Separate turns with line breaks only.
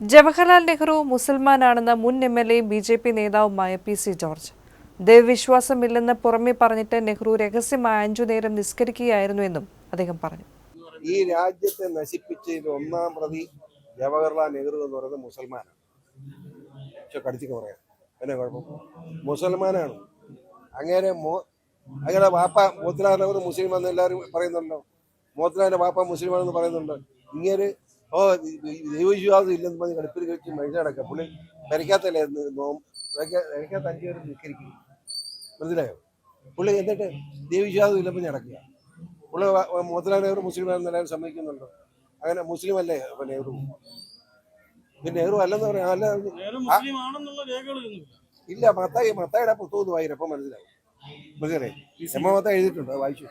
ജവഹർലാൽ നെഹ്റു മുസൽമാനാണെന്ന മുൻ M L എയും ബി ജെ പി നേതാവുമായ പി സി ജോർജ്. ദൈവവിശ്വാസമില്ലെന്ന് പുറമെ പറഞ്ഞിട്ട് നെഹ്റു രഹസ്യമായി അഞ്ചു നേരം നിസ്കരിക്കുകയായിരുന്നുവെന്നും അദ്ദേഹം പറഞ്ഞു.
ഈ രാജ്യത്തെ നശിപ്പിച്ചതിൽ ഒന്നാം പ്രതി ജവഹർലാൽ നെഹ്റു എന്ന് പറയുന്നത് മുസൽമാനാണ്. കടിച്ചിക്ക് പറയാം. എന്നാ കുഴപ്പം? മുസൽമാനാണ്. അങ്ങനെ മോ അങ്ങനെ വാപ്പ മോത്തിലാൽ നെഹ്റു മുസ്ലിം എന്ന് എല്ലാവരും പറയുന്നുണ്ടോ? മോത്തിലാലിന്റെ വാപ്പ മുസ്ലിമാണെന്ന് പറയുന്നുണ്ട്? ഇങ്ങനെ ഓ ദൈവവിശ്വാസം ഇല്ലെന്ന് പറഞ്ഞ് കടുപ്പിൽ കഴിച്ച് മനുഷ്യ നടക്കുക. പുള്ളി വരയ്ക്കാത്തല്ലേ വരയ്ക്കാത്ത അഞ്ചു പേര് നിൽക്കരിക്കും മനസ്സിലായോ? പുള്ളി എന്നിട്ട് ദൈവവിശ്വാസം ഇല്ലെന്ന് നടക്കുക. പുള്ളി മോത്തിലാൽ നെഹ്റു മുസ്ലിമാണെന്ന് എല്ലാവരും സമ്മതിക്കുന്നുണ്ടോ? അങ്ങനെ മുസ്ലിം അല്ലേ അപ്പൊ നെഹ്റു? പിന്നെ നെഹ്റു അല്ലെന്ന് പറയാം അല്ല ഇല്ല മത്തായി മത്തായിയുടെ പുസ്തകം വായിരപ്പം മനസ്സിലാവും മനസ്സിലായി? എമ്മ മത്തായി എഴുതിയിട്ടുണ്ട്? വായിച്ചു.